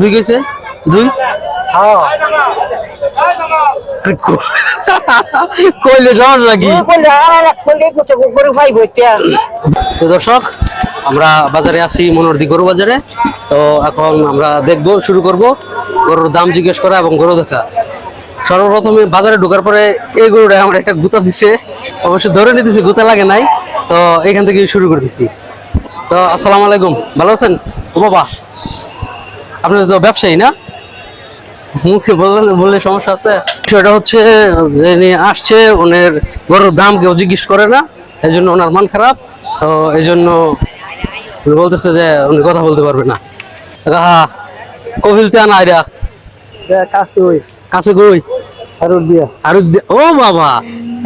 দুই গেছে? দুই? হ্যাঁ। কইলে নাকি দর্শক আমরা বাজারে আছি মনোরদি গরু বাজারে। তো এখন আমরা দেখব শুরু করব গরুর দাম জিজ্ঞেস করা এবং গরু দেখা। সর্বপ্রথমে বাজারে ঢোকার পরে এই গরুটা আমার একটা গুতা দিছে। অবশ্য ধরে নিতেছি গুতা লাগে নাই। তো এখান থেকে শুরু করে দিছি। তো আসসালামু আলাইকুম। ভালো আছেন? ও বাবা। আপনি তো ব্যবসায়ী না? মুখে বললে বললে সমস্যা আছে। সেটা হচ্ছে যে নিয়ে আসছে ওনের গরুর দাম কেউ জিজ্ঞেস করে না এই জন্য ওনার মন খারাপ। তো এই জন্য বলতেছে যে উনি কথা বলতে পারবে না। হ্যাঁ কবিল তে না আইরা। কাছে ওই। কাছে গই আর দিয়া। আর দে- ও বাবা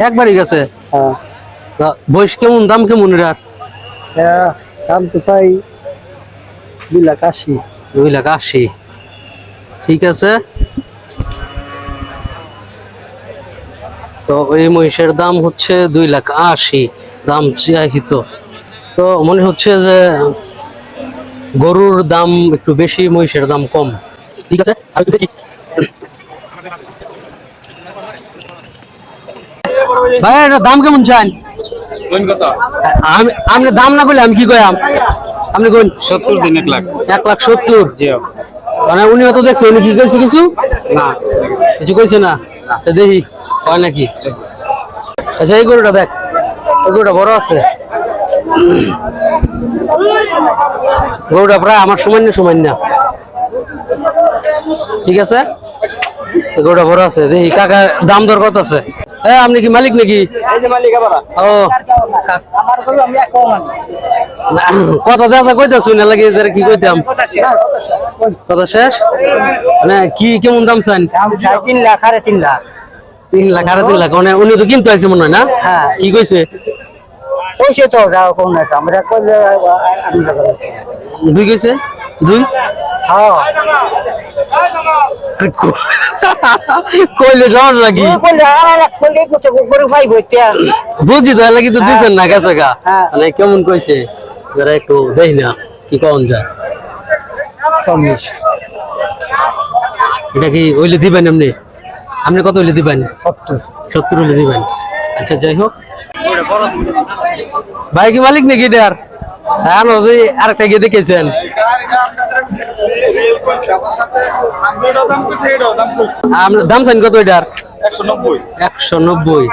একবারই গেছে। হ্যাঁ। বয়স কেমন দাম কেমন হ্যাঁ দাম তো চাই দুই লাখ আশি। দুই লাখ আশি। ঠিক আছে? তো এই মহিষের দাম হচ্ছে দুই লাখ আশি দাম চাহিত। তো মনে হচ্ছে যে গরুর দাম একটু বেশি মহিষের দাম কম। ঠিক আছে? ভাই দাম কেমন চান? আমি দাম না করলে আমি কি কইলাম আপনি কোন সত্তর দিন এক লাখ। এক লাখ সত্তর? মানে উনি তো দেখছে উনি কি কইছে কিছু? না। কিছু কইছে না? তা দেখি হয় নাকি? আচ্ছা এই গরুটা দেখ এই গরুটা বড় আছে। গরুটা প্রায় আমার সমান্য সমান্য। ঠিক আছে? গরুটা বড় আছে দেখি কাকা দাম দর কত আছে? এ আপনি কি মালিক নাকি? এই যে মালিক আবার। ও। আমার গরু আমি কথা দেখা কইতা শুনে লাগে যে কি কইতাম? কথা শেষ? মানে কি কেমন দাম চান? তিন লাখ সাড়ে তিন লাখ। তিন লাখ আড়াই তিন লাখ। মানে উনি তো কিনতে আছে মনে হয় না? হ্যাঁ। কি কইছে? ওইসে তো যাও কোন না আমরা লাগাবো দুই কইছে? দুই? হ্যাঁ। আরে কইলে আর পাইব এতিয়া বুঝি তো লাগি তো দিছেন না গা। হ্যাঁ। মানে কেমন কইছে? যারা একটু দেই না কি কখন যায়? চল্লিশ এটা কি ওইলে দিবেন এমনি? আপনি কত হইলে দিবেন? সত্তর। সত্তর হলে দিবেন। আচ্ছা যাই হোক। ভাই কি মালিক নাকি এটার? হ্যাঁ নদী আরেকটা গিয়ে দেখেছেন। দাম চান কত এটার? একশো নব্বই।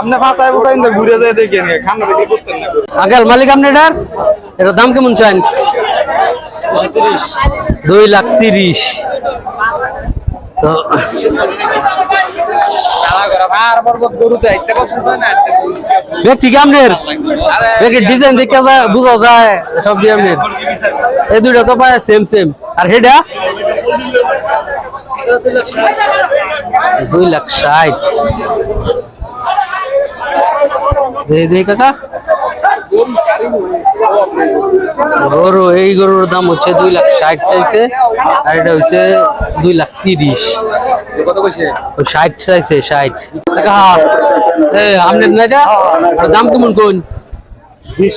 আপনি ফাঁসায় বসাইন তো ঘুরে যায় দেখেন ঠান্ডা দেখে বুঝতেন না। আগাল মালিক আপনি এটার? এটার দাম কেমন চান দুই লাখ তিরিশ। তো ডিজাইন দেখে যায় বোঝা যায় সব এই দুইটা তো পায় সেম সেম আর হেডা? দুই লাখ ষাট। দেখি কাকা। গরু এই গরুর দাম হচ্ছে দুই লাখ ষাট চাইছে আর এটা হচ্ছে দুই লাখ তিরিশ। কত কইছে ষাট চাইছে ষাট। এ আপনার দাম কেমন কোন বিশ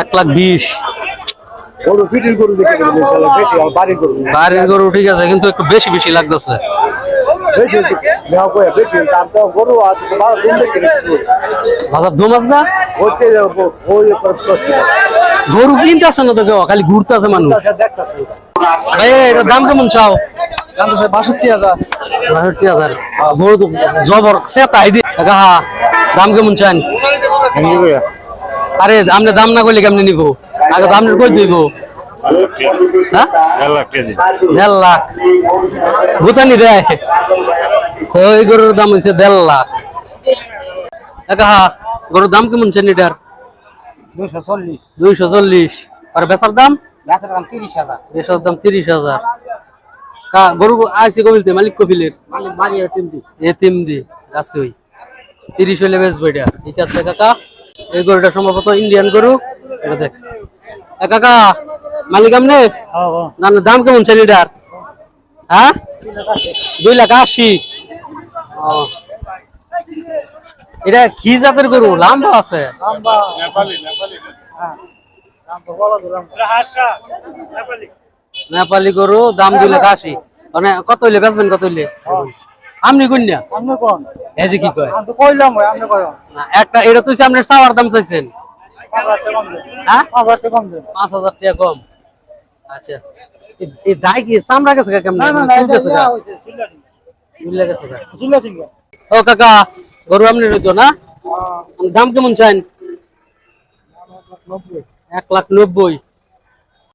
এক লাখ বিশ। গরু ফিটিং গরু দেখে গেলে ইনশাল্লাহ বেশি আর বাড়ি গরু। বাড়ির গরু ঠিক আছে কিন্তু একটু বেশি বেশি লাগতেছে। বেশি দেওয়া করে বেশি তার তো গরু আর বারো দিন দেখে বাজার দু মাস না? হইতে যাব ওই করতে গরু কিনতেছে না তো কেউ খালি ঘুরতেছে মানুষ। দেখতেছি ভাই এটার দাম কেমন চাও? দাম তো বাষট্টি হাজার। বাষট্টি হাজার। গরু তো জবর সেতাই দি দাম কেমন চান? আরে আপনি দাম না করলে কেমনি নিবো? আগে দাম কই দিব হ্যাঁ? দেড় লাখ। ভুতানি গরুর দাম হয়েছে দেড় লাখ। একা গরুর দাম কেমন চান এটার? চল্লিশ। দুইশো চল্লিশ। আর বেচার দাম? গাছের দাম তিরিশ হাজার। বেচার দাম তিরিশ হাজার। কা গরু আইসি কবিলতে মালিক কবিলের এতিম দি। আছে ওই। তিরিশ হইলে বেচবো এটা। ঠিক আছে কাকা? এই গরুটা সম্ভবত ইন্ডিয়ান গরু। এটা দেখ। কাকা মালিক আমনে? না না দাম কেমন চাই এটার? হ্যাঁ? দুই লাখ আশি। এটা কি জাতের গরু? লম্বা আছে? নেপালি গরু দাম দুই লাখ আশি। মানে কত হইলে বেচবেন কত হইলে? আপনি কন্যা আপনি কোন? এই যে কি কয়? আমি কইলাম আপনি কয়। একটা এটা তো আপনার চাওয়ার দাম চাইছেন। হ্যাঁ? পাঁচ হাজার টাকা কম। পাঁচ হাজার টাকা কম আচ্ছা। এই- এই দায় কি? চামড়া গেছে কেমন? না না চিল্লা গেছে। চিল্লা ও কাকা গরু আপনি না? দাম কেমন চান? এক লাখ নব্বই।